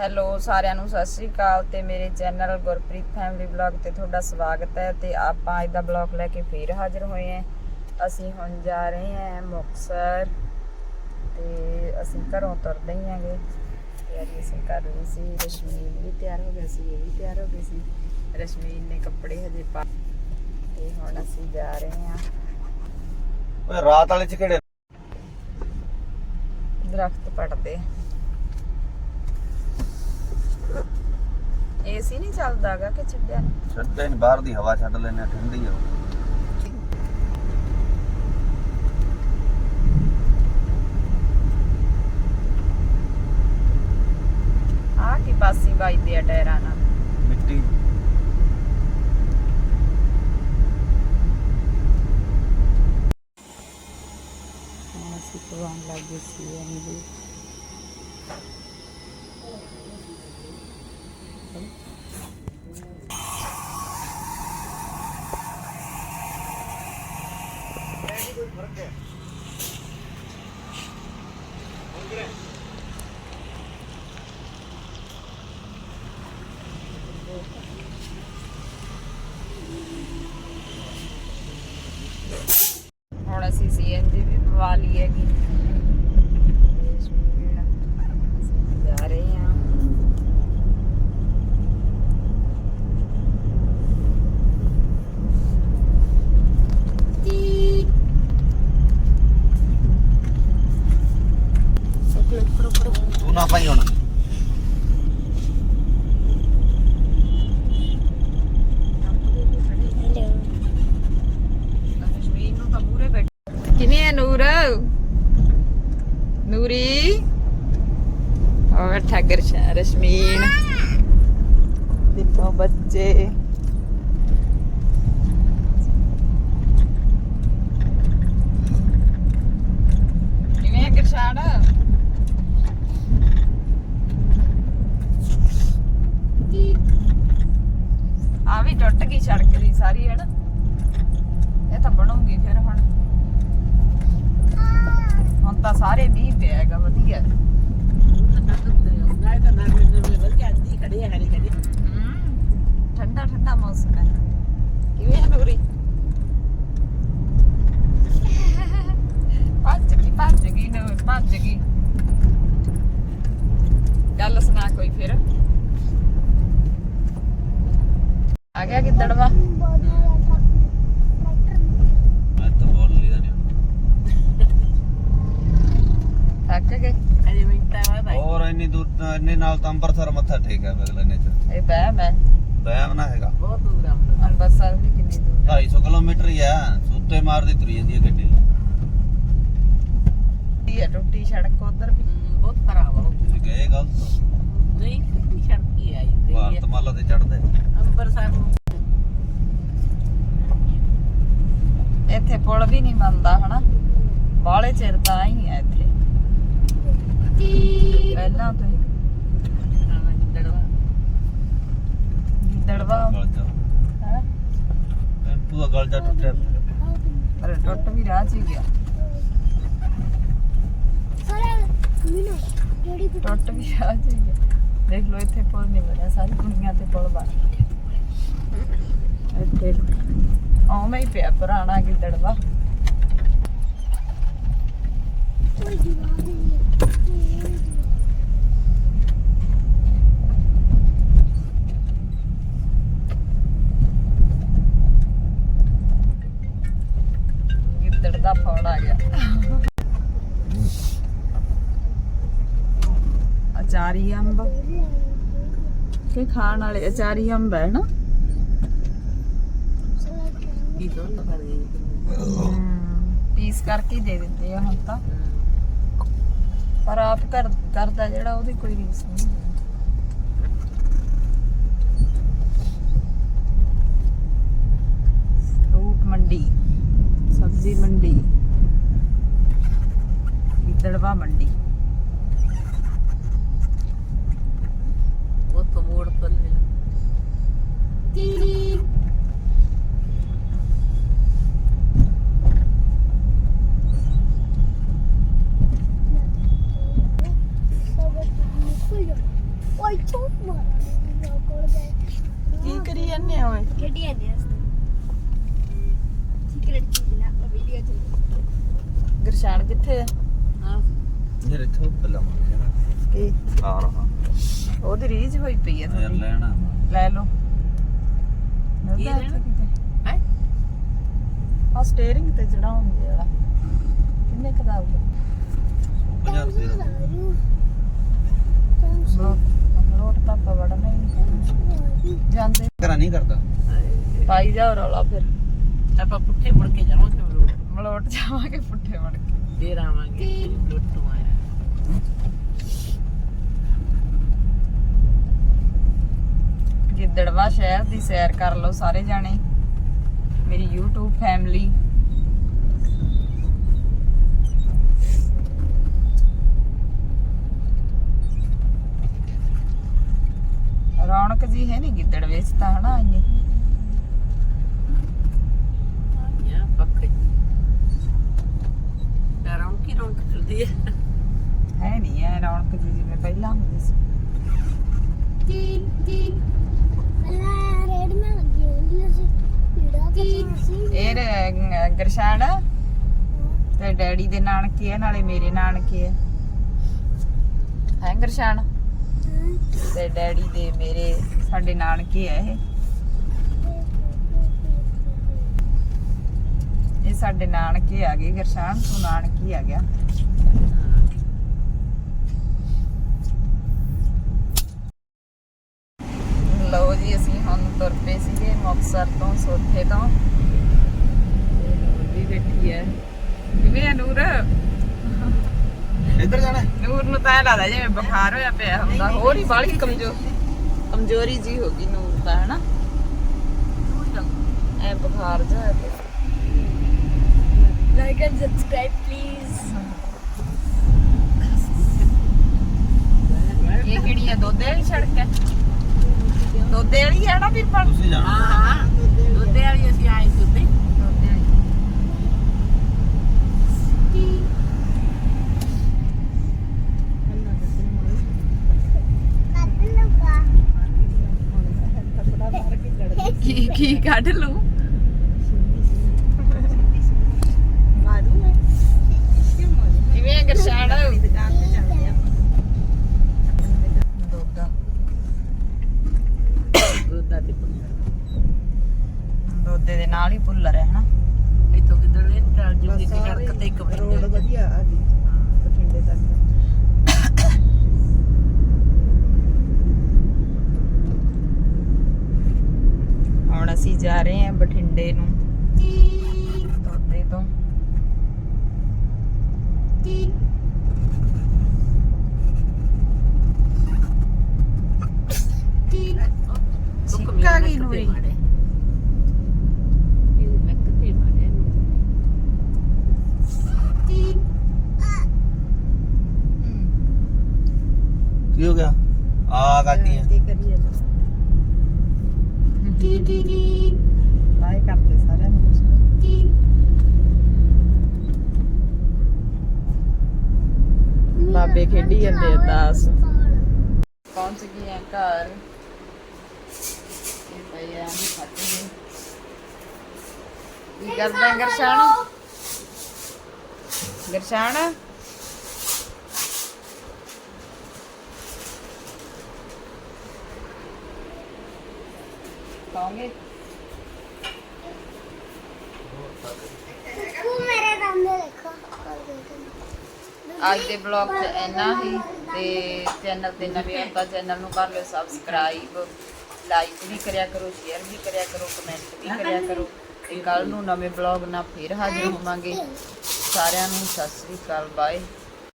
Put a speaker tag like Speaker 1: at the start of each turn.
Speaker 1: Hello ਸਾਰਿਆਂ ਨੂੰ ਸਤਿ ਸ਼੍ਰੀ ਅਕਾਲ ਤੇ ਮੇਰੇ ਚੈਨਲ ਗੁਰਪ੍ਰੀਤ ਫੈਮਿਲੀ ਵਲੌਗ ਤੇ ਤੁਹਾਡਾ ਸਵਾਗਤ ਹੈ ਤੇ ਆਪਾਂ ਅੱਜ ਦਾ ਵਲੌਗ ਲੈ ਕੇ ਫੇਰ ਹਾਜ਼ਰ ਹੋਏ ਹਾਂ। ਅਸੀਂ ਹੁਣ ਜਾ ਰਹੇ ਹਾਂ ਮੁਕਤਸਰ ਤੇ ਅਸੀਂ ਘਰੋਂ ਤੁਰਦੇ ਹੀ ਆਂਗੇ ਤਿਆਰੀ ਅਸੀਂ ਕਰ ਲਈ ਸੀ ਰਸ਼ਮੀਨ ਵੀ ਤਿਆਰ ਹੋ ਗਿਆ ਸੀ ਇਹ ਵੀ ਤਿਆਰ ਹੋ ਗਈ ਸੀ। ਰਸ਼ਮੀਨ ਨੇ ਕੱਪੜੇ ਹਜੇ ਪਾ ਤੇ ਹੁਣ ਅਸੀਂ ਜਾ ਰਹੇ ਹਾਂ।
Speaker 2: ਓਏ ਰਾਤ ਵਾਲੇ ਚ ਕਿਹੜੇ
Speaker 1: ਦਰਖਤ ਪੜਦੇ। ਏਸੀ ਨਹੀਂ ਚੱਲਦਾਗਾ ਕਿ ਛੱਡਿਆ? ਨੀ?
Speaker 2: ਛੱਡੇ ਨੀ ਬਾਹਰ ਦੀ ਹਵਾ ਛੱਡ ਲੈਨੇ ਠੰਡੀ ਆ।
Speaker 1: ਆਹ ਕੀ ਪਾਸੀ ਵੱਜਦੇ ਆ ਟਾਇਰਾਂ ਨਾਲ?
Speaker 2: ਮਿੱਟੀ।
Speaker 1: ਅਸੀਂ ਪਵਾਉਣ ਲੱਗੇ ਸੀ ਐਮਜੀ Gracias. ਉਹ ਬੈਠਾ ਗਰਸ਼ਾ ਰਸ਼ਮੀਨ ਆ ਵੀ ਟੁੱਟ ਗਈ ਸੜਕ ਦੀ ਸਾਰੀ ਹੈ ਨਾ ਇਹ ਤਾਂ ਬਣੂਗੀ ਫਿਰ ਹੁਣ। ਹੁਣ ਤਾਂ ਸਾਰੇ ਮੀਂਹ ਪਿਆ ਹੈਗਾ, ਵਧੀਆ। ਹਮ, ਠੰਡਾ ਠੰਡਾ ਮੌਸਮ ਹੈ। ਕਿਵੇਂ ਹੈ ਨੂਰੀ ਭੱਜ ਗਈ ਭੱਜ ਗਈ ਨੂਰ ਭੱਜ ਗਈ ਗੱਲ ਸੁਣਾ ਕੋਈ ਫਿਰ ਆ ਗਿਆ ਕਿੱਦੜਵਾ
Speaker 2: ਮੈਂ ਤਾਂ ਬੋਲ ਲਈ ਨਹੀਂ
Speaker 1: ਥੱਕ ਗਏ
Speaker 2: ਹੋਰ ਇੰਨੀ ਦੂਰ ਤਾਂ- ਇੰਨੇ ਨਾਲ ਤਾਂ ਅੰਮ੍ਰਿਤਸਰ ਮੱਥਾ ਟੇਕਿਆ ਅਗਲੇ ਨੇ ਚ
Speaker 1: ਇਹ ਬਹਿ ਮੈਂ
Speaker 2: ਬੈਮ ਨਾ ਹੈਗਾ।
Speaker 1: ਅੰਬਰਸਰ। ਵੀ ਕਿੰਨੀ ਦੂਰ
Speaker 2: 250 ਕਿਲੋਮੀਟਰ ਹੀ ਆ। ਸੁੱਤੇ ਮਾਰਦੀ ਤੁਰੀ ਜਾਂਦੀ ਹੈ ਗੱਡੀ
Speaker 1: ਹੈ ਟੁੱਟੀ ਸੜਕ ਉਧਰ ਵੀ।
Speaker 2: ਤੁਸੀਂ ਗਏ ਗੱਲ ਭਾਰਤ ਮਾਲਾ ਤੇ ਚੜਦੇ
Speaker 1: ਇੱਥੇ ਪੁਲ ਵੀ ਨਹੀਂ ਬਣਦਾ ਹਨਾ? ਬਾਹਲੇ ਚਿਰ ਤਾਂ ਹੀ ਹੈ ਇੱਥੇ। ਪਹਿਲਾਂ ਤੋਂ ਹੀ ਦੜਵਾ।
Speaker 2: ਗਲ ਜਾ
Speaker 1: ਹੈ?
Speaker 2: ਟੈਂਪੂ ਦਾ ਗਲ ਜਾ ਟੁੱਟਿਆ ਪਿਆ।
Speaker 1: ਪਰ ਟੁੱਟ ਵੀ ਰਾਹ ਚ ਹੀ ਗਿਆ। ਟੁੱਟ ਵੀ ਰਾਹ ਚ ਹੀ ਗਿਆ। ਦੇਖ ਲਓ ਇੱਥੇ ਪੁਲ ਨਹੀਂ ਬਣਿਆ ਸਾਰੀ ਦੁਨੀਆ ਤੇ ਪੁਲ ਬਣ ਗਿਆ। ਇੱਥੇ ਆਉਵੇਂ ਹੀ ਪਿਆ ਪੁਰਾਣਾ ਗਿੱਦੜਵਾ। ਦਾ ਫੋਨ ਆ ਗਿਆ। ਅਚਾਰੀ ਅੰਬ। ਕੀ ਖਾਣ ਵਾਲੇ ਅਚਾਰੀ ਅੰਬ ਹੈ ਨਾ? ਪੀਸ ਕਰਕੇ ਦੇ ਦਿੰਦੇ ਆ ਹੁਣ ਤਾਂ। ਪਰ ਆਪ ਕਰ ਕਰਦਾ ਜਿਹੜਾ ਉਹਦੀ ਕੋਈ ਰੀਸ ਨਹੀਂ ਫਰੂਟ ਮੰਡੀ। ਸਬਜ਼ੀ ਮੰਡੀ ਗਿੱਦੜਵਾ ਮੰਡੀ ਕੀ ਕਰੀ ਜਾਂਦੇ ਓਏ
Speaker 3: ਖੇਡੀ ਜਾਂਦੇ ਆ ਸਿਕਰਟ ਚੀਜ਼ ਨਾ ਵੀਡੀਓ
Speaker 1: ਗਰਸ਼ਾਨ ਕਿੱਥੇ ਆ?
Speaker 2: ਯਾਰ ਇੱਥੇ ਬੱਲਾ ਮਾਰ ਯਾਰ
Speaker 1: ਕੀ?
Speaker 2: ਆ ਰਹਾ
Speaker 1: ਉਹਦੀ ਰੀਝ ਹੋਈ ਪਈ ਆ
Speaker 2: ਯਾਰ
Speaker 1: ਤੁਹਾਡੀ।
Speaker 2: ਲੈਣਾ
Speaker 1: ਲੈ ਲਓ।
Speaker 4: ਕੀ
Speaker 1: ਮਿਲਦਾ
Speaker 4: ਲੈਣਾ?
Speaker 1: ਇੱਥੇ ਕਿਤੇ?
Speaker 4: ਹੈ?
Speaker 1: ਆ ਸਟੀਅਰਿੰਗ ਤੇ ਚੜਾਉਂਦੇ ਵਾਲਾ। ਕਿੰਨੇ ਕਦਾਬ ਦਾ
Speaker 2: 50 ਰੁਪਏ ਦਾ।
Speaker 1: ਲੋਟ ਤਾਂ ਆਪਾਂ ਵੜਨਾ ਹੀ ਨਹੀਂ। ਜਾਂਦੇ।
Speaker 2: ਘਰਾਂ ਨਹੀਂ ਕਰਦਾ।
Speaker 1: ਪਾਈ ਜਾਓ ਰੌਲਾ ਫਿਰ।
Speaker 4: ਆਪਾਂ ਪੁੱਠੇ ਮੁੜ ਕੇ ਜਾਵਾਂਗੇ ਮਲੋਟ
Speaker 1: ਮਲੋਟ ਜਾਵਾਂਗੇ ਪੁੱਠੇ ਵੜ ਕੇ
Speaker 4: ਫੇਰ ਆਵਾਂਗੇ ਲੁੱਟੂ ਆਇਆ
Speaker 1: ਗਿੱਦੜਵਾ ਸ਼ਹਿਰ ਦੀ ਸੈਰ ਕਰ ਲਓ ਸਾਰੇ ਜਾਣੇ ਮੇਰੀ YouTube ਫੈਮਿਲੀ ਰੌਣਕ ਜੀ ਹੈ ਨਹੀਂ ਗਿੱਦੜ ਵਿੱਚ ਤਾਂ ਹਨਾ ਇੰਨੀ
Speaker 4: ਰੌਣਕ ਚਲਦੀ ਹੈ।
Speaker 1: ਹੈ ਨਹੀਂ ਐ ਰੌਣਕ ਜੀ ਜਿਵੇਂ ਪਹਿਲਾਂ ਹੁੰਦੀ ਸੀ। ਇਹ ਰ- ਗਰਸ਼ਾਨ। ਤੇ ਡੈਡੀ ਦੇ ਨਾਨਕੇ ਆ ਨਾਲੇ ਮੇਰੇ ਨਾਨਕੇ ਆ। ਹੈ ਗਰਸ਼ਾਨ? ਤੇ ਡੈਡੀ ਦੇ ਮੇਰੇ ਸਾਡੇ ਨਾਨਕੇ ਆ ਇਹ। ਇਹ ਸਾਡੇ ਨਾਨਕੇ ਆ ਗਏ ਗਰਸ਼ਾਨ ਤੂੰ ਨਾਨਕੀ ਆ ਗਿਆ। ਲਓ ਜੀ ਅਸੀਂ ਹੁਣ ਤੁਰ ਪਏ ਸੀਗੇ ਮੁਕਤਸਰ ਤੋਂ ਸੋਥੇ ਤੋਂ। ਵੀ ਬੈਠੀ ਹੈ ਕਿਵੇਂ ਆ ਨੂਰ?
Speaker 2: ਇੱਧਰ ਜਾਣਾ?
Speaker 1: ਨੂਰ ਨੂੰ ਤਾਂ ਲੱਗਦਾ ਜਿਵੇਂ ਬੁਖਾਰ ਹੋਇਆ ਪਿਆ ਹੁੰਦਾ। ਹੋਰ ਹੀ ਬਾਹਲੀ ਕਮਜ਼ੋਰ ਕਮਜ਼ੋਰੀ ਜੀ ਹੋ ਗਈ ਨੂਰ ਤਾਂ ਹਨਾ? ਐ ਬੁਖਾਰ ਜਿਹਾ ਹੋਇਆ ਪਿਆ
Speaker 3: ਲਾਈਕ ਐਂਡ ਸਬਸਕ੍ਰਾਈਬ ਪਲੀਜ਼
Speaker 1: ਇਹ ਕਿਹੜੀ ਆ? ਦੋਦੇ ਵਾਲੀ ਸੜਕ ਹੈ? ਦੋਦੇ ਵਾਲੀ ਹੈ ਨਾ ਵੀਰਪਾਲ
Speaker 2: ਤੁਸੀਂ ਜਾਣਾ।
Speaker 4: ਹਾਂ ਹਾਂ। ਦੁੱਧੇ ਵਾਲੀ ਅਸੀਂ ਆਏ ਸੀ ਉੱਤੇ
Speaker 1: ਦੋਦੇ ਵਾਲੀ।
Speaker 3: ਕੱਟ ਲੂਗਾ
Speaker 1: ਕੀ ਕੀ ਕੱਢ ਲੂ ਕਿਵੇਂ ਆ ਗਰਸ਼ਾਨ ਦੋਦਾ
Speaker 4: ਦੁੱਧਾ ਦੇ
Speaker 1: ਦੋਦੇ ਦੇ ਨਾਲ ਹੀ ਪੁੱਲਰ ਹੈ ਹਨਾ
Speaker 4: ਇਥੋਂ ਕਿਧਰ ਲੈ ਟਰਾਲ ਜੀ ਦੀ ਸੜਕ ਤੇ ਇੱਕ
Speaker 5: ਰੋਡ
Speaker 4: ਬੰਦੇ
Speaker 5: ਵਧੀਆ ਆ ਗਈ ਬਠਿੰਡੇ ਤੱਕ
Speaker 1: ਹੁਣ ਅਸੀਂ ਜਾ ਰਹੇ ਹਾਂ ਬਠਿੰਡੇ ਨੂੰ। ਦੋਦੇ ਤੋਂ। ਨੂਰੀ?
Speaker 2: ਕੀ ਹੋ ਗਿਆ? ਆ ਗਾਤੀ ਹੈ
Speaker 5: ਕੀ ਕਰੀਏ? ਬਾਏ ਕਰਦੇ ਸਾਰਿਆਂ ਨੂੰ
Speaker 1: ਬਾਬੇ ਖੇਡੀ ਜਾਂਦੇ ਆ ਦਾਸ। ਪਹੁੰਚ ਗਏ ਆ ਘਰ। ਇਹ ਪਈ ਆ ਫੱਟ ਕੀ ਕਰਦਾ ਗਰਸ਼ਾਨ? ਗਰਸ਼ਾਨ? ਕਹੋਗੇ
Speaker 3: ਤੂੰ ਮੇਰੇ ਸਾਹਮਣੇ ਦੇਖੋ
Speaker 1: ਅੱਜ ਦੇ ਬਲੌਗ 'ਚ ਇੰਨਾ ਹੀ ਤੇ ਚੈਨਲ ਤੇ ਨਵੇਂ ਹੋ ਤਾਂ ਚੈਨਲ ਨੂੰ ਕਰ ਲਿਓ ਸਬਸਕ੍ਰਾਈਬ ਲਾਈਕ ਵੀ ਕਰਿਆ ਕਰੋ ਸ਼ੇਅਰ ਵੀ ਕਰਿਆ ਕਰੋ ਕਮੈਂਟ ਵੀ ਕਰਿਆ ਕਰੋ ਤੇ ਕੱਲ ਨੂੰ ਨਵੇਂ ਬਲੌਗ ਨਾਲ ਫੇਰ ਹਾਜ਼ਰ ਹੋਵਾਂਗੇ। ਸਾਰਿਆਂ ਨੂੰ ਸਤਿ ਸ੍ਰੀ ਅਕਾਲ ਬਾਏ